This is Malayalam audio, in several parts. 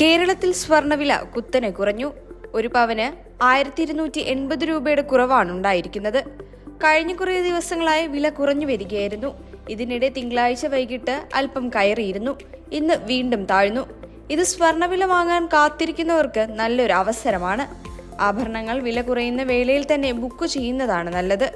കേരളത്തിൽ സ്വർണവില കുത്തനെ കുറഞ്ഞു. ഒരു പവന് ആയിരത്തി ഇരുന്നൂറ്റി എൺപത് രൂപയുടെ കുറവാണ് ഉണ്ടായിരിക്കുന്നത്. കഴിഞ്ഞ കുറേ ദിവസങ്ങളായി വില കുറഞ്ഞു വരികയായിരുന്നു. ഇതിനിടെ തിങ്കളാഴ്ച വൈകിട്ട് അല്പം കയറിയിരുന്നു. ഇന്ന് വീണ്ടും താഴ്ന്നു. ഇത് സ്വർണവില വാങ്ങാൻ കാത്തിരിക്കുന്നവർക്ക് നല്ലൊരു അവസരമാണ്. ആഭരണങ്ങൾ വില കുറയുന്ന വേളയിൽ തന്നെ ബുക്ക് ചെയ്യുന്നതാണ് നല്ലത്.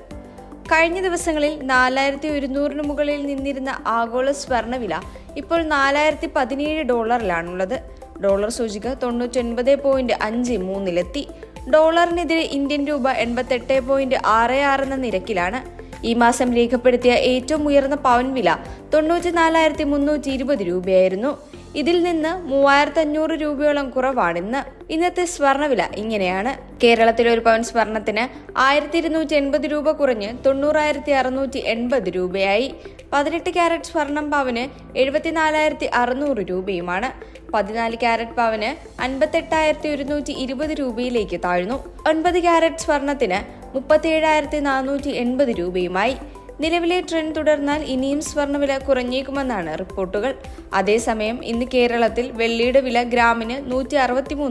കഴിഞ്ഞ ദിവസങ്ങളിൽ നാലായിരത്തി ഒരുന്നൂറിന് മുകളിൽ നിന്നിരുന്ന ആഗോള സ്വർണവില ഇപ്പോൾ നാലായിരത്തി പതിനേഴ് ഡോളറിലാണുള്ളത്. ഡോളർ സൂചിക തൊണ്ണൂറ്റൊൻപത് പോയിന്റ് അഞ്ച് മൂന്നിലെത്തി. ഡോളറിനെതിരെ ഇന്ത്യൻ രൂപ എൺപത്തെട്ട് പോയിന്റ് ആറ് ആറ് എന്ന നിരക്കിലാണ്. ഈ മാസം രേഖപ്പെടുത്തിയ ഏറ്റവും ഉയർന്ന പവൻ വില തൊണ്ണൂറ്റി നാലായിരത്തി മുന്നൂറ്റി ഇരുപത് രൂപയായിരുന്നു. ഇതിൽ നിന്ന് മൂവായിരത്തി അഞ്ഞൂറ് രൂപയോളം കുറവാണിന്ന് ഇന്നത്തെ സ്വർണവില ഇങ്ങനെയാണ്. കേരളത്തിലെ ഒരു പവൻ സ്വർണത്തിന് ആയിരത്തി ഇരുന്നൂറ്റി എൺപത് രൂപ കുറഞ്ഞ് തൊണ്ണൂറായിരത്തി അറുന്നൂറ്റി എൺപത് രൂപയായി. പതിനെട്ട് ക്യാരറ്റ് സ്വർണം പവന് എഴുപത്തിനാലായിരത്തി അറുന്നൂറ് രൂപയുമാണ്. പതിനാല് ക്യാരറ്റ് പവന് അൻപത്തെട്ടായിരത്തി ഒരുന്നൂറ്റി ഇരുപത് രൂപയിലേക്ക് താഴ്ന്നു. ഒൻപത് ക്യാരറ്റ് സ്വർണത്തിന് മുപ്പത്തിയേഴായിരത്തി നാനൂറ്റി എൺപത് രൂപയുമായി. നിലവിലെ ട്രെൻഡ് തുടർന്നാൽ ഇനിയും സ്വർണവില കുറഞ്ഞേക്കുമെന്നാണ് റിപ്പോർട്ടുകൾ. അതേസമയം ഇന്ന് കേരളത്തിൽ വെള്ളിയുടെ വില ഗ്രാമിന് നൂറ്റി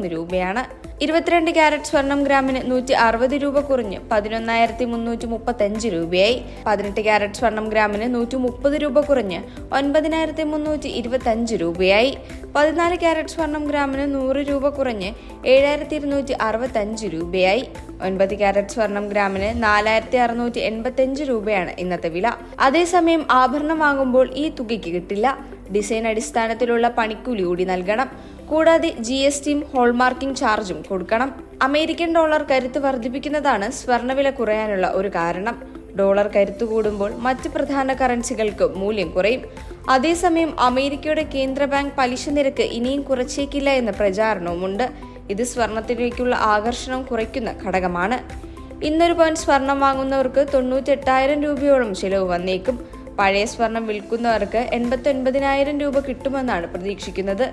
രൂപയാണ്. ഇരുപത്തിരണ്ട് ക്യാരറ്റ് സ്വർണം ഗ്രാമിന് നൂറ്റി അറുപത് രൂപ കുറഞ്ഞ് പതിനൊന്നായിരത്തി മുന്നൂറ്റി മുപ്പത്തഞ്ച് രൂപയായി. പതിനെട്ട് ക്യാരറ്റ് സ്വർണം ഗ്രാമിന് നൂറ്റി മുപ്പത് രൂപ കുറഞ്ഞ് ഒൻപതിനായിരത്തി മുന്നൂറ്റി ഇരുപത്തഞ്ച് രൂപയായി. പതിനാല് ക്യാരറ്റ് സ്വർണം ഗ്രാമിന് നൂറ് രൂപ കുറഞ്ഞ് ഏഴായിരത്തി ഇരുന്നൂറ്റി അറുപത്തഞ്ച് രൂപയായി. ഒൻപത് ക്യാരറ്റ് സ്വർണം ഗ്രാമിന് നാലായിരത്തി അറുന്നൂറ്റി എൺപത്തഞ്ച് രൂപയാണ് ഇന്നത്തെ വില. അതേസമയം ആഭരണം വാങ്ങുമ്പോൾ ഈ തുകയ്ക്ക് കിട്ടില്ല. ഡിസൈൻ അടിസ്ഥാനത്തിലുള്ള പണിക്കൂലി കൂടി നൽകണം. കൂടാതെ ജി എസ് ടിയും ഹോൾമാർക്കിംഗ് ചാർജും കൊടുക്കണം. അമേരിക്കൻ ഡോളർ കരുത്ത് വർദ്ധിപ്പിക്കുന്നതാണ് സ്വർണവില കുറയാനുള്ള ഒരു കാരണം. ഡോളർ കരുത്തു കൂടുമ്പോൾ മറ്റ് പ്രധാന കറൻസികൾക്ക് മൂല്യം കുറയും. അതേസമയം അമേരിക്കയുടെ കേന്ദ്ര ബാങ്ക് പലിശ നിരക്ക് ഇനിയും കുറച്ചേക്കില്ല എന്ന പ്രചാരണവുമുണ്ട്. ഇത് സ്വർണത്തിലേക്കുള്ള ആകർഷണം കുറയ്ക്കുന്ന ഘടകമാണ്. ഇന്നൊരു പവൻ സ്വർണം വാങ്ങുന്നവർക്ക് തൊണ്ണൂറ്റെട്ടായിരം രൂപയോളം ചിലവ് വന്നേക്കും. പഴയ സ്വർണം വിൽക്കുന്നവർക്ക് എൺപത്തി ഒൻപതിനായിരം രൂപ കിട്ടുമെന്നാണ് പ്രതീക്ഷിക്കുന്നത്.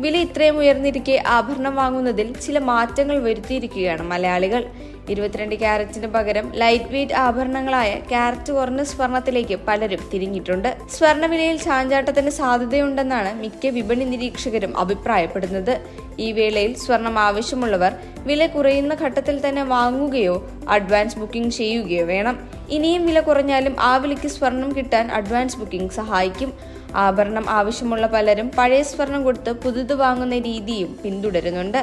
വില ഇത്രയും ഉയർന്നിരിക്കെ ആഭരണം വാങ്ങുന്നതിൽ ചില മാറ്റങ്ങൾ വരുത്തിയിരിക്കുകയാണ് മലയാളികൾ. ഇരുപത്തിരണ്ട് ക്യാരറ്റിന് പകരം ലൈറ്റ് വെയ്റ്റ് ആഭരണങ്ങളായ ക്യാരറ്റ് കുറഞ്ഞ സ്വർണത്തിലേക്ക് പലരും തിരിഞ്ഞിട്ടുണ്ട്. സ്വർണവിലയിൽ ചാഞ്ചാട്ടത്തിന് സാധ്യതയുണ്ടെന്നാണ് മിക്ക വിപണി നിരീക്ഷകരും അഭിപ്രായപ്പെടുന്നത്. ഈ വേളയിൽ സ്വർണം ആവശ്യമുള്ളവർ വില കുറയുന്ന ഘട്ടത്തിൽ തന്നെ വാങ്ങുകയോ അഡ്വാൻസ് ബുക്കിംഗ് ചെയ്യുകയോ വേണം. ഇനിയും വില കുറഞ്ഞാലും ആ വിലയ്ക്ക് സ്വർണം കിട്ടാൻ അഡ്വാൻസ് ബുക്കിംഗ് സഹായിക്കും. ആഭരണം ആവശ്യമുള്ള പലരും പഴയ സ്വർണം കൊടുത്ത് പുതുത് വാങ്ങുന്ന രീതിയും പിന്തുടരുന്നുണ്ട്.